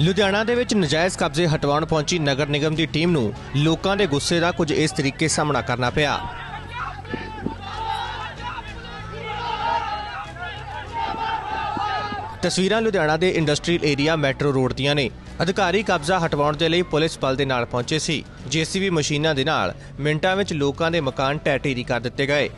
ਲੁਧਿਆਣਾ ਦੇ ਵਿੱਚ ਨਜਾਇਜ਼ ਕਬਜ਼ੇ ਹਟਵਾਉਣ ਪਹੁੰਚੀ ਨਗਰ ਨਿਗਮ ਦੀ ਟੀਮ ਨੂੰ ਲੋਕਾਂ ਦੇ ਗੁੱਸੇ ਦਾ ਕੁਝ ਇਸ ਤਰੀਕੇ ਸਾਹਮਣਾ ਕਰਨਾ ਪਿਆ। ਤਸਵੀਰਾਂ ਲੁਧਿਆਣਾ ਦੇ ਇੰਡਸਟਰੀਅਲ ਏਰੀਆ ਮੈਟਰੋ ਰੋਡ ਦੀਆਂ ਨੇ। ਅਧਿਕਾਰੀ ਕਬਜ਼ਾ ਹਟਵਾਉਣ ਦੇ ਲਈ ਪੁਲਿਸ ਬਲ ਦੇ ਨਾਲ ਪਹੁੰਚੇ ਸੀ। ਜੀਸੀਬੀ ਮਸ਼ੀਨਾਂ ਦੇ ਨਾਲ ਮਿੰਟਾਂ ਵਿੱਚ ਲੋਕਾਂ ਦੇ ਮਕਾਨ ਢਹਿ ਢੇਰੀ ਕਰ ਦਿੱਤੇ ਗਏ।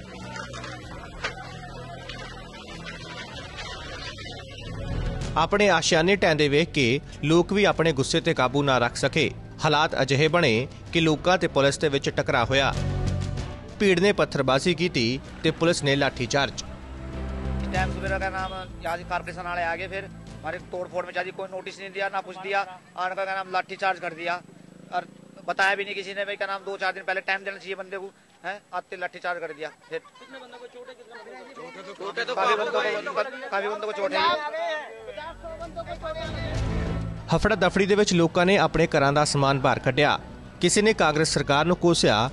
ਆਪਣੇ ਆਸ਼ਿਆਨੇ ਟੈਂਦੇ ਵੇਖ ਕੇ ਲੋਕ ਵੀ ਆਪਣੇ ਗੁੱਸੇ ਤੇ ਕਾਬੂ ਨਾ ਰੱਖ ਸਕੇ ਹਾਲਾਤ ਅਜਿਹੇ ਬਣੇ ਕਿ ਲੋਕਾਂ ਤੇ ਪੁਲਿਸ ਦੇ ਵਿੱਚ ਟਕਰਾਅ ਹੋਇਆ ਭੀੜ ਨੇ ਪੱਥਰਬਾਜ਼ੀ ਕੀਤੀ ਤੇ ਪੁਲਿਸ ਨੇ ਲਾਠੀ ਚਾਰਜ टाइम सुबह का नाम यहाँ से कारपोरेशन वाले आगे फिर हमारे तोड़ फोड़ में चाची कोई नोटिस नहीं दिया ना कुछ दिया आने का क्या नाम लाठी चार्ज कर दिया और बताया भी नहीं किसी ने भाई क्या नाम दो चार दिन पहले टाइम देना चाहिए बंदे को है आते लाठी चार्ज कर दिया फिर काफी बंदों को काफी बंदों को चोट है ਹਫੜਾ ਦਫੜੀ ਦੇ ਵਿੱਚ ਲੋਕਾਂ ਨੇ ਆਪਣੇ ਘਰਾਂ ਦਾ ਸਮਾਨ ਬਾਹਰ ਕੱਢਿਆ। ਕਿਸੇ ਨੇ ਕਾਂਗਰਸ ਸਰਕਾਰ ਨੂੰ ਕੋਸਿਆ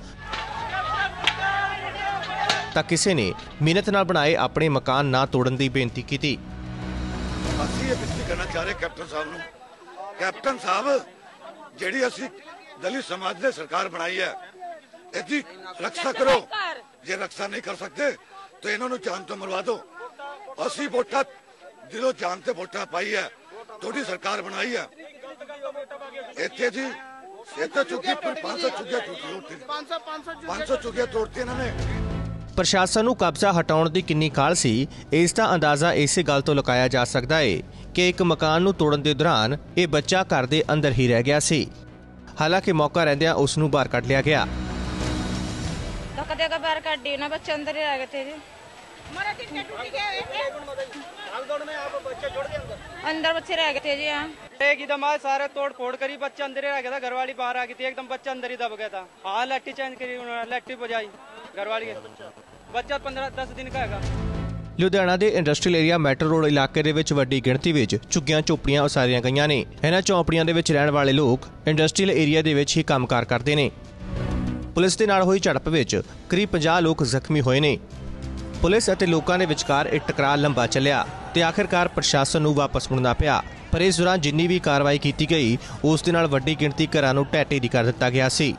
ਤਾਂ ਕਿਸੇ ਨੇ ਮਿਹਨਤ ਨਾਲ ਬਣਾਏ ਆਪਣੇ ਮਕਾਨ ਨਾ ਤੋੜਨ ਦੀ ਬੇਨਤੀ ਕੀਤੀ। ਅਸੀਂ ਇਹ ਬੇਨਤੀ ਕਰਨਾ ਚਾਹ ਰਹੇ ਕੈਪਟਨ ਸਾਹਿਬ ਨੂੰ। ਕੈਪਟਨ ਸਾਹਿਬ, ਜਿਹੜੀ ਅਸੀਂ ਦਲਿਤ ਸਮਾਜ ਨੇ ਸਰਕਾਰ ਬਣਾਈ ਹੈ, ਇਹਦੀ ਰੱਖਿਆ ਕਰੋ। ਜੇ ਰੱਖਿਆ ਨਹੀਂ ਕਰ ਸਕਦੇ, ਤਾਂ ਇਹਨਾਂ ਨੂੰ ਜਾਨ ਤੋਂ ਮਰਵਾ ਦਿਓ। ਅਸੀਂ ਵੋਟਾਂ ਦਿਲੋਂ ਜਾਨ ਤੇ ਵੋਟਾਂ ਪਾਈ ਹੈ ਤੁਹਾਡੀ ਸਰਕਾਰ ਬਣਾਈ ਹੈ। ਇੱਥੇ ਜੀ ਇੱਥੇ ਚੁੱਕੀ ਪਰ 500 ਚੁੱਕਿਆ ਤੋੜਤੀ 500 500 ਚੁੱਕਿਆ ਤੋੜਤੀ ਇਹਨਾਂ ਨੇ। ਪ੍ਰਸ਼ਾਸਨ ਨੂੰ ਕਬਜ਼ਾ ਹਟਾਉਣ ਦੀ ਕਿੰਨੀ ਕਾਲ ਸੀ ਇਸ ਦਾ ਅੰਦਾਜ਼ਾ ਇਸੇ ਗੱਲ ਤੋਂ ਲਗਾਇਆ ਜਾ ਸਕਦਾ ਹੈ ਕਿ ਇੱਕ ਮਕਾਨ ਨੂੰ ਤੋੜਨ ਦੇ ਦੌਰਾਨ ਇਹ ਬੱਚਾ ਘਰ ਦੇ ਅੰਦਰ ਹੀ ਰਹਿ ਗਿਆ ਸੀ। ਹਾਲਾਂਕਿ ਮੌਕਾ ਰਹਿੰਦਿਆਂ ਉਸ ਨੂੰ ਬਾਹਰ ਕੱਢ ਲਿਆ ਗਿਆ। ਧੱਕਾ ਦੇ ਕੇ ਬਾਹਰ ਕੱਢੀ ਨਾ ਬੱਚੇ ਅੰਦਰ ਹੀ ਰਹਿ ਗਏ ਥੇ ਜੀ। अंदर बच्चे रह गए थे जी हाँ एक एकदम आज सारे तोड़ फोड़ करी बच्चा अंदर ही रह गया था घरवाली बाहर आ गई थी एकदम बच्चा अंदर ही दब गया था हाँ लट्टी चेंज करी उन्होंने लट्टी बजाई घरवाली के बच्चा पंद्रह दस दिन का हैगा ਲੁਧਿਆਣਾ ਦੇ ਇੰਡਸਟਰੀਅਲ ਏਰੀਆ ਮੈਟਰੋ ਰੋਡ ਇਲਾਕੇ ਦੇ ਵਿੱਚ ਵੱਡੀ ਗਿਣਤੀ ਵਿੱਚ ਝੁੱਗੀਆਂ ਝੋਪੜੀਆਂ ਉਸਾਰੀਆਂ ਗਈਆਂ ਨੇ ਇਹਨਾਂ ਝੌਂਪੜੀਆਂ ਦੇ ਵਿੱਚ ਰਹਿਣ ਵਾਲੇ ਲੋਕ ਇੰਡਸਟਰੀਅਲ ਏਰੀਆ ਦੇ ਵਿੱਚ ਹੀ ਕੰਮਕਾਰ ਕਰਦੇ ਨੇ ਪੁਲਿਸ ਦੇ ਨਾਲ ਹੋਈ ਝੜਪ ਵਿੱਚ ਕਰੀਬ 50 ਲੋਕ ਜ਼ਖਮੀ ਹੋਏ ਨੇ ਪੁਲਿਸ ਅਤੇ ਲੋਕਾਂ ਦੇ ਵਿਚਕਾਰ ਇੱਕ ਟਕਰਾਅ ਲੰਬਾ ਚੱਲਿਆ ਤੇ ਆਖਿਰਕਾਰ ਪ੍ਰਸ਼ਾਸਨ ਨੂੰ ਵਾਪਸ ਮੁੜਨਾ ਪਿਆ। ਪਰ ਇਸ ਦੌਰਾਨ ਜਿੰਨੀ ਵੀ ਕਾਰਵਾਈ ਕੀਤੀ ਗਈ, ਉਸ ਦੇ ਨਾਲ ਵੱਡੀ ਗਿਣਤੀ ਘਰਾਂ ਨੂੰ ਢਹਿ ਢੇਰੀ ਕਰ ਦਿੱਤਾ ਗਿਆ ਸੀ।